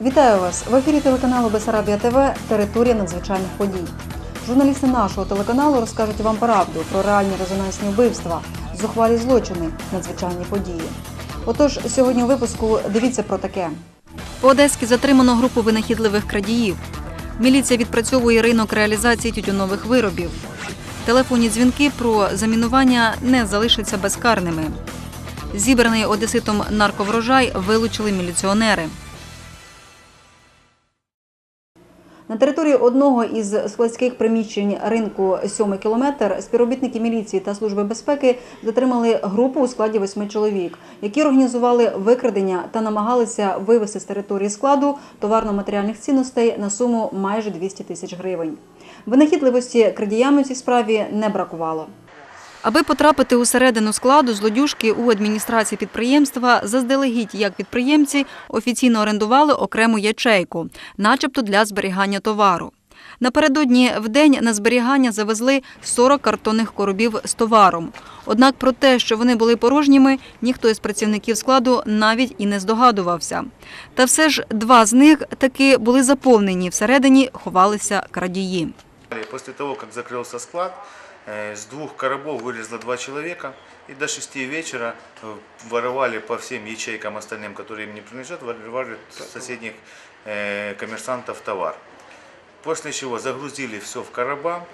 Вітаю вас в ефірі телеканалу Бесарабія ТВ Територія надзвичайних подій. Журналісти нашого телеканалу розкажуть вам правду про реальні резонансні вбивства, зухвалі злочини, надзвичайні події. Отож, сьогодні у випуску дивіться про таке. По Одеськи затримано групу винахідливих крадіїв. Міліція відпрацьовує ринок реалізації тютюнових виробів. Телефонні дзвінки про замінування не залишаться безкарними. Зібраний одеситом нарковрожай вилучили міліціонери. На території одного із складських приміщень ринку «Сьомий кілометр співробітники міліції та служби безпеки затримали групу у складі восьми чоловік, які організували викрадення та намагалися вивести з території складу товарно-матеріальних цінностей на суму майже 200 тисяч гривень. Винахідливості крадіями у цій справі не бракувало. Аби потрапити усередину складу, злодюжки у адміністрації підприємства заздалегідь, як підприємці, офіційно орендували окрему ячейку, начебто для зберігання товару. Напередодні в день на зберігання завезли 40 картонних коробів з товаром. Однак про те, що вони були порожніми, ніхто із працівників складу навіть і не здогадувався. Та все ж два з них таки були заповнені, всередині ховалися крадії. После того, как закрылся склад, с двух коробов вылезло два человека и до 6 вечера э, воровали по всем ячейкам остальным, которые им не принадлежат, воровали соседних э, коммерсантов товар. После чего загрузили все в короба.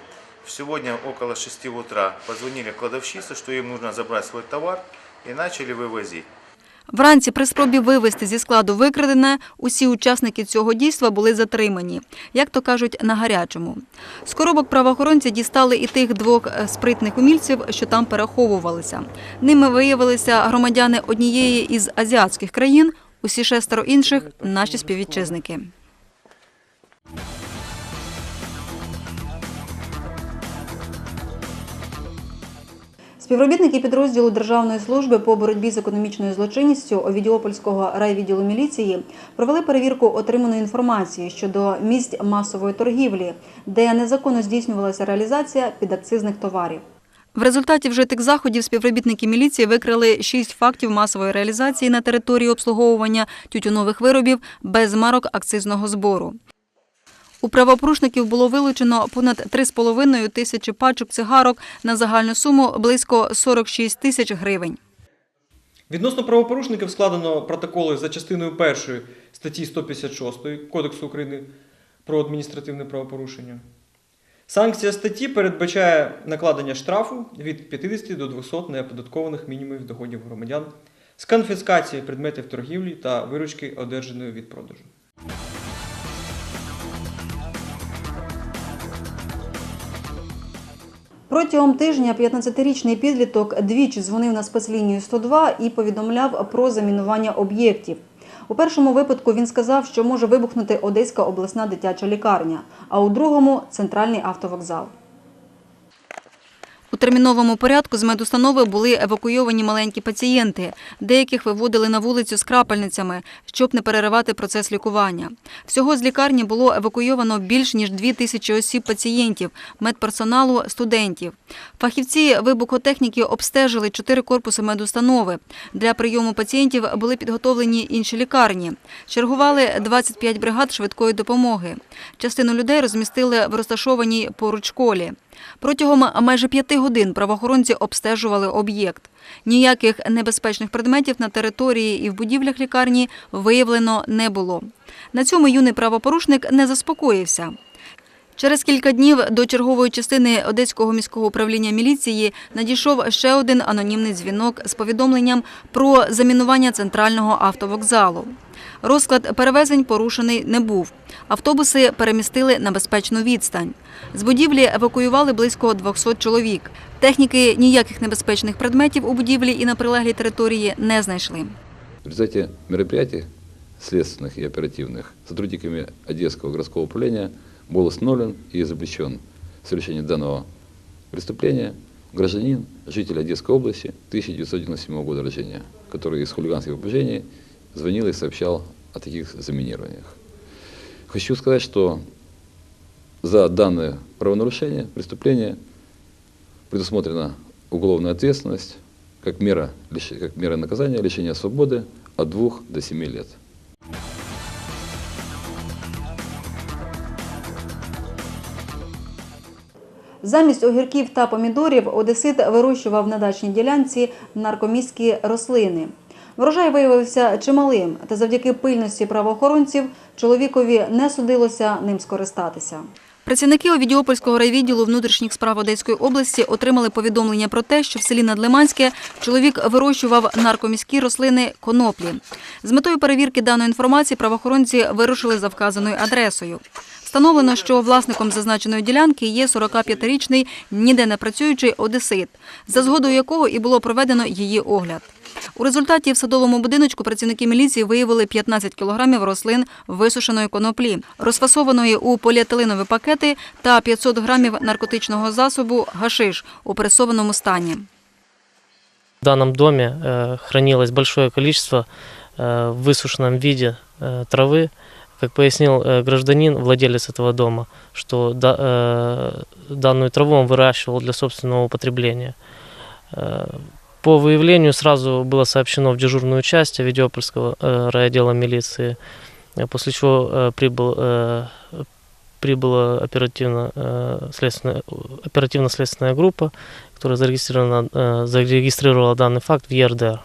Сегодня около 6 утра позвонили кладовщице, что им нужно забрать свой товар и начали вывозить. Вранці при спробі вивезти зі складу викрадене, усі учасники цього дійства були затримані, як то кажуть, на гарячому. З коробок правоохоронці дістали і тих двох е, спритних умільців, що там переховувалися. Ними виявилися громадяни однієї із азіатських країн, усі шестеро інших – наші співвітчизники. Співробітники підрозділу Державної служби по боротьбі з економічною злочинністю Овідіопольського райвідділу міліції провели перевірку отриманої інформації щодо місць масової торгівлі, де незаконно здійснювалася реалізація підакцизних товарів. В результаті вжитих заходів співробітники міліції викрили шість фактів масової реалізації на території обслуговування тютюнових виробів без марок акцизного збору. У правопорушників було вилучено понад 3,5 тисячі пачок цигарок на загальну суму близько 46 тисяч гривень. Відносно правопорушників складено протоколи за частиною першої статті 156 Кодексу України про адміністративне правопорушення. Санкція статті передбачає накладення штрафу від 50 до 200 неоподаткованих мінімумів доходів громадян з конфіскації предметів торгівлі та виручки, одержаної від продажу. Протягом тижня 15-річний підліток двічі дзвонив на спецлінію 102 і повідомляв про замінування об'єктів. У першому випадку він сказав, що може вибухнути Одеська обласна дитяча лікарня, а у другому центральний автовокзал. У терміновому порядку з медустанови були евакуйовані маленькі пацієнти. Деяких виводили на вулицю з крапельницями, щоб не переривати процес лікування. Всього з лікарні було евакуйовано більш ніж дві тисячі осіб пацієнтів, медперсоналу, студентів. Фахівці вибухотехніки обстежили чотири корпуси медустанови. Для прийому пацієнтів були підготовлені інші лікарні. Чергували 25 бригад швидкої допомоги. Частину людей розмістили в розташованій поруч школі. Протягом майже п'яти годин правоохоронці обстежували об'єкт. Ніяких небезпечних предметів на території і в будівлях лікарні виявлено не було. На цьому юний правопорушник не заспокоївся. Через кілька днів до чергової частини Одеського міського управління міліції надійшов ще один анонімний дзвінок з повідомленням про замінування центрального автовокзалу. Розклад перевезень порушений не був. Автобуси перемістили на безпечну відстань. З будівлі евакуювали близько 200 чоловік. Техніки ніяких небезпечних предметів у будівлі і на прилеглій території не знайшли. В результате мероприятий следственных и оперативных сотрудниками Одесского городского управления был установлен и изобличен в совершении данного преступления гражданин, житель Одесской области 1997 года рождения, который из хулиганских побуждений звонил и сообщал о таких заминированиях. Хочу сказать, что за данное правонарушение, преступление предусмотрена уголовная ответственность как мера, как мера наказания лишения свободы от 2 до 7 лет. Замість огірків та помідорів Одесит вирощував на дачній ділянці наркоміські рослини. Врожай виявився чималим, та завдяки пильності правоохоронців чоловікові не судилося ним скористатися. Працівники Овідіопольського райвідділу внутрішніх справ Одеської області отримали повідомлення про те, що в селі Надлиманське чоловік вирощував наркоміські рослини коноплі. З метою перевірки даної інформації правоохоронці вирушили за вказаною адресою. Встановлено, що власником зазначеної ділянки є 45-річний ніде не працюючий одесит, за згодою якого і було проведено її огляд. У результаті в садовому будиночку працівники міліції виявили 15 кілограмів рослин висушеної коноплі, розфасованої у поліетиленові пакети та 500 грамів наркотичного засобу гашиш у пресованому стані. В данном доме э, хранилось большое количество э, в высушенном виде э, травы. Как пояснил э, гражданин, владелец этого дома, что да- э, данную траву он выращивал для собственного употребления. По выявлению сразу было сообщено в дежурную часть Авидиопольского э, райотдела милиции, э, после чего э, прибыл, э, прибыла оперативно, э, следственная, оперативно-следственная группа, которая зарегистрирована, э, зарегистрировала данный факт в ЕРДР.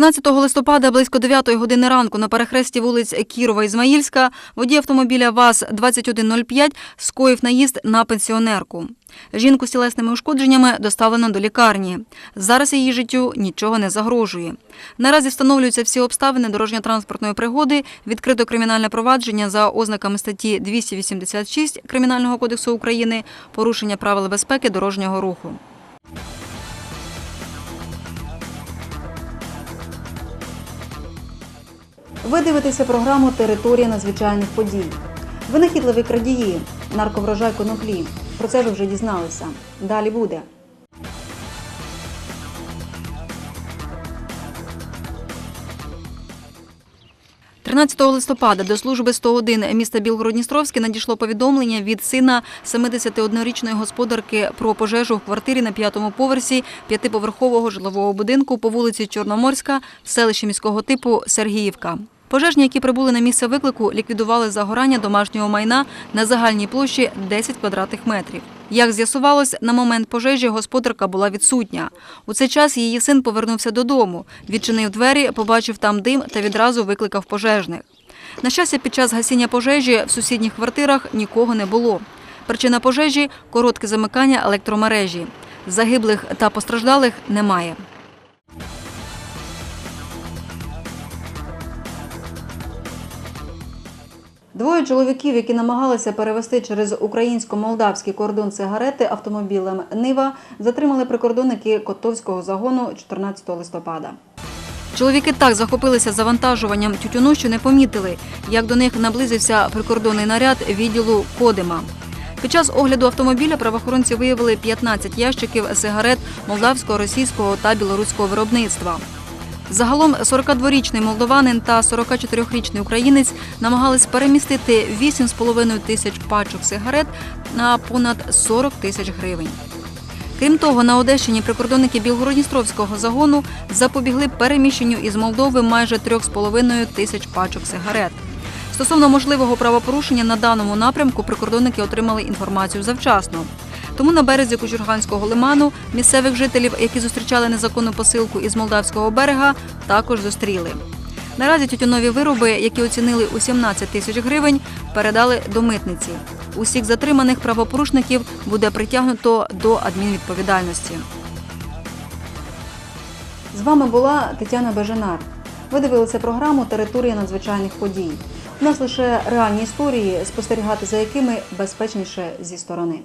13 листопада близько 9 години ранку на перехресті вулиць Кірова Ізмаїльська водій автомобіля ВАЗ-2105 скоїв наїзд на пенсіонерку. Жінку з тілесними ушкодженнями доставлено до лікарні. Зараз її життю нічого не загрожує. Наразі встановлюються всі обставини дорожньо-транспортної пригоди, відкрито кримінальне провадження за ознаками статті 286 Кримінального кодексу України, порушення правил безпеки дорожнього руху. Ви дивитеся програму Територія надзвичайних подій. Винахідливі крадії, нарковрожай коноплі. Про це ви вже дізналися. Далі буде. – 13 листопада до служби 101 міста Білгород-Дністровське надійшло повідомлення від сина 71-річної господарки про пожежу в квартирі на п'ятому поверсі п'ятиповерхового житлового будинку по вулиці Чорноморська в селищі міського типу Сергіївка. Пожежні, які прибули на місце виклику, ліквідували загорання домашнього майна на загальній площі 10 квадратних метрів. Як з'ясувалось, на момент пожежі господарка була відсутня. У цей час її син повернувся додому, відчинив двері, побачив там дим та відразу викликав пожежних. На щастя, під час гасіння пожежі в сусідніх квартирах нікого не було. Причина пожежі коротке замикання електромережі. Загиблих та постраждалих немає. Двоє чоловіків, які намагалися перевести через українсько-молдавський кордон сигарети автомобілем Нива, затримали прикордонники Котовського загону 14 листопада. Чоловіки так захопилися завантажуванням тютюну, що не помітили, як до них наблизився прикордонний наряд відділу Кодима. Під час огляду автомобіля правоохоронці виявили 15 ящиків сигарет молдавського, російського та білоруського виробництва. Загалом 42-річний молдованин та 44-річний українець намагались перемістити 8,5 тисяч пачок сигарет на понад 40 тисяч гривень. Крім того, на Одещині прикордонники Білгородністровського загону запобігли переміщенню із Молдови майже 3,5 тисяч пачок сигарет. Стосовно можливого правопорушення на даному напрямку прикордонники отримали інформацію завчасно. Тому на березі Кучурганського лиману місцевих жителів, які зустрічали незаконну посилку із молдавського берега, також зустріли. Наразі тютюнові вироби, які оцінили у 17 тисяч гривень, передали до митниці. Усіх затриманих правопорушників буде притягнуто до адмінвідповідальності. З вами була Тетяна Беженар. Ви дивилися програму Територія надзвичайних подій. У нас лише реальні історії, спостерігати за якими безпечніше зі сторони.